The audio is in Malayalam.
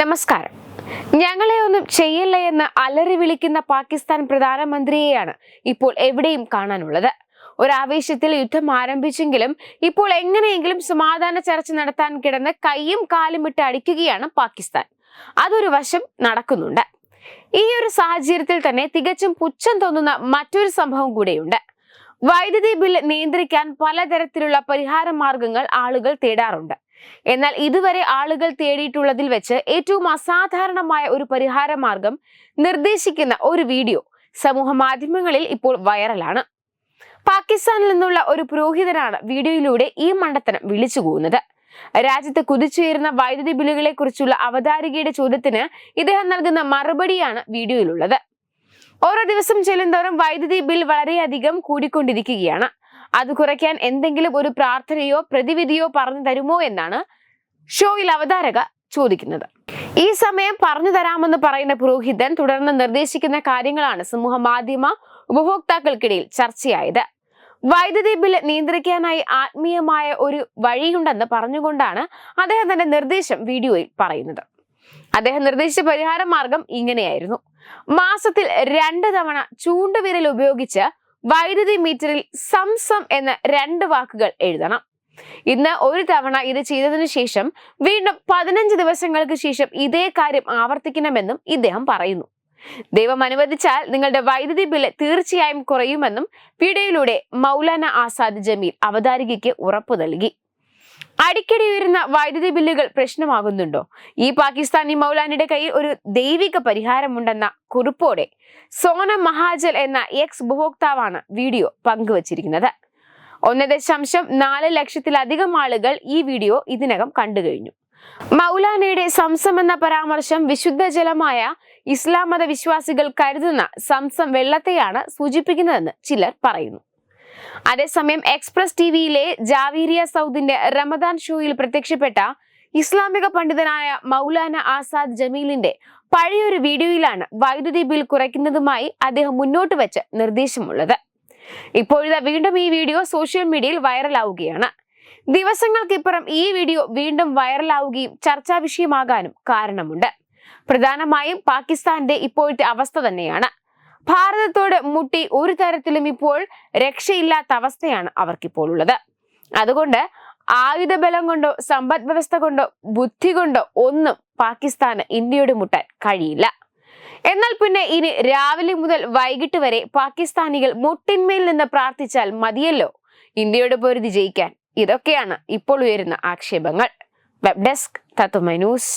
നമസ്കാരം. ഞങ്ങളെ ഒന്നും ചെയ്യില്ല എന്ന് അലറി വിളിക്കുന്ന പാകിസ്ഥാൻ പ്രധാനമന്ത്രിയെയാണ് ഇപ്പോൾ എവിടെയും കാണാനുള്ളത്. ഒരാവേശത്തിൽ യുദ്ധം ആരംഭിച്ചെങ്കിലും ഇപ്പോൾ എങ്ങനെയെങ്കിലും സമാധാന ചർച്ച നടത്താൻ കിടന്ന് കൈയും കാലും ഇട്ട് അടിക്കുകയാണ് പാകിസ്ഥാൻ. അതൊരു വശം നടക്കുന്നുണ്ട്. ഈ ഒരു സാഹചര്യത്തിൽ തന്നെ തികച്ചും പുച്ഛം തോന്നുന്ന മറ്റൊരു സംഭവം കൂടെയുണ്ട്. വൈദ്യുതി ബില്ല് നിയന്ത്രിക്കാൻ പലതരത്തിലുള്ള പരിഹാര മാർഗങ്ങൾ ആളുകൾ തേടാറുണ്ട്. എന്നാൽ ഇതുവരെ ആളുകൾ തേടിയിട്ടുള്ളതിൽ വെച്ച് ഏറ്റവും അസാധാരണമായ ഒരു പരിഹാര മാർഗം നിർദ്ദേശിക്കുന്ന ഒരു വീഡിയോ സമൂഹ മാധ്യമങ്ങളിൽ ഇപ്പോൾ വൈറലാണ്. പാകിസ്ഥാനിൽ നിന്നുള്ള ഒരു പുരോഹിതനാണ് വീഡിയോയിലൂടെ ഈ മണ്ടത്തനം വിളിച്ചു പോകുന്നത് രാജ്യത്ത് കുതിച്ചുയരുന്ന വൈദ്യുതി ബില്ലുകളെ കുറിച്ചുള്ള അവതാരികയുടെ ചോദ്യത്തിന് ഇദ്ദേഹം നൽകുന്ന മറുപടിയാണ് വീഡിയോയിലുള്ളത്. ഓരോ ദിവസം ചെല്ലുന്തോറും വൈദ്യുതി ബിൽ വളരെയധികം കൂടിക്കൊണ്ടിരിക്കുകയാണ്. അത് കുറയ്ക്കാൻ എന്തെങ്കിലും ഒരു പ്രാർത്ഥനയോ പ്രതിവിധിയോ പറഞ്ഞു തരുമോ എന്നാണ് ഷോയിൽ അവതാരക ചോദിക്കുന്നത്. ഈ സമയം പറഞ്ഞു തരാമെന്ന് പറയുന്ന പുരോഹിതൻ തുടർന്ന് നിർദ്ദേശിക്കുന്ന കാര്യങ്ങളാണ് സമൂഹ മാധ്യമ ഉപഭോക്താക്കൾക്കിടയിൽ ചർച്ചയായത്. വൈദ്യുതി ബില്ല് നിയന്ത്രിക്കാനായി ആത്മീയമായ ഒരു വഴിയുണ്ടെന്ന് പറഞ്ഞുകൊണ്ടാണ് അദ്ദേഹം തന്റെ നിർദ്ദേശം വീഡിയോയിൽ പറയുന്നത്. അദ്ദേഹം നിർദ്ദേശിച്ച പരിഹാര മാർഗം ഇങ്ങനെയായിരുന്നു. മാസത്തിൽ രണ്ട് തവണ ചൂണ്ടുവിരൽ ഉപയോഗിച്ച് വൈദ്യുതി മീറ്ററിൽ സംസം എന്ന രണ്ട് വാക്കുകൾ എഴുതണം. ഇന്ന് ഒരു തവണ ഇത് ചെയ്തതിനു ശേഷം വീണ്ടും പതിനഞ്ച് ദിവസങ്ങൾക്ക് ശേഷം ഇതേ കാര്യം ആവർത്തിക്കണമെന്നും ഇദ്ദേഹം പറയുന്നു. ദൈവം അനുവദിച്ചാൽ നിങ്ങളുടെ വൈദ്യുതി ബില്ല് തീർച്ചയായും കുറയുമെന്നും വീഡിയോയിലൂടെ മൗലാന ആസാദ് ജമീൽ അവതാരികയ്ക്ക് ഉറപ്പു നൽകി. അടിക്കടി ഉയരുന്ന വൈദ്യുതി ബില്ലുകൾ പ്രശ്നമാകുന്നുണ്ടോ? ഈ പാകിസ്ഥാനി മൗലാനിയുടെ കയ്യിൽ ഒരു ദൈവിക പരിഹാരമുണ്ടെന്ന കുറിപ്പോടെ സോന മഹാജൽ എന്ന എക്സ് ഉപഭോക്താവാണ് വീഡിയോ പങ്കുവച്ചിരിക്കുന്നത്. ഒന്ന് ദശാംശം നാല് ലക്ഷത്തിലധികം ആളുകൾ ഈ വീഡിയോ ഇതിനകം കണ്ടു കഴിഞ്ഞു മൗലാനയുടെ സംസം എന്ന പരാമർശം വിശുദ്ധ ജലമായ ഇസ്ലാം മത വിശ്വാസികൾ കരുതുന്ന സംസം വെള്ളത്തെയാണ് സൂചിപ്പിക്കുന്നതെന്ന് ചിലർ പറയുന്നു. അതേസമയം എക്സ്പ്രസ് ടിവിയിലെ ജാവീരിയ സൗദിന്റെ റമദാൻ ഷോയിൽ പ്രത്യക്ഷപ്പെട്ട ഇസ്ലാമിക പണ്ഡിതനായ മൗലാന ആസാദ് ജമീലിന്റെ പഴയൊരു വീഡിയോയിലാണ് വൈദ്യുതി ബിൽ കുറയ്ക്കുന്നതുമായി അദ്ദേഹം മുന്നോട്ട് വെച്ച നിർദ്ദേശമുള്ളത്. ഇപ്പോഴത്തെ വീണ്ടും ഈ വീഡിയോ സോഷ്യൽ മീഡിയയിൽ വൈറലാവുകയാണ്. ദിവസങ്ങൾക്കിപ്പുറം ഈ വീഡിയോ വീണ്ടും വൈറലാവുകയും ചർച്ചാ വിഷയമാകാനും കാരണമുണ്ട്. പ്രധാനമായും പാകിസ്ഥാന്റെ ഇപ്പോഴത്തെ അവസ്ഥ തന്നെയാണ്. ഭാരതത്തോട് മുട്ടി ഒരു തരത്തിലും ഇപ്പോൾ രക്ഷയില്ലാത്ത അവസ്ഥയാണ് അവർക്കിപ്പോൾ ഉള്ളത്. അതുകൊണ്ട് ആയുധബലം കൊണ്ടോ സമ്പദ് വ്യവസ്ഥ കൊണ്ടോ ബുദ്ധി കൊണ്ടോ ഒന്നും പാകിസ്ഥാന് ഇന്ത്യയോട് മുട്ടാൻ കഴിയില്ല. എന്നാൽ പിന്നെ ഇനി രാവിലെ മുതൽ വൈകിട്ട് വരെ പാകിസ്ഥാനികൾ മുട്ടിന്മേൽ നിന്ന് പ്രാർത്ഥിച്ചാൽ മതിയല്ലോ. ഇന്ത്യയുടെ പൊരുതി ജയിക്കാൻ. ഇതൊക്കെയാണ് ഇപ്പോൾ ഉയരുന്ന ആക്ഷേപങ്ങൾ. വെബ് ഡെസ്ക് തത്വമൈ ന്യൂസ്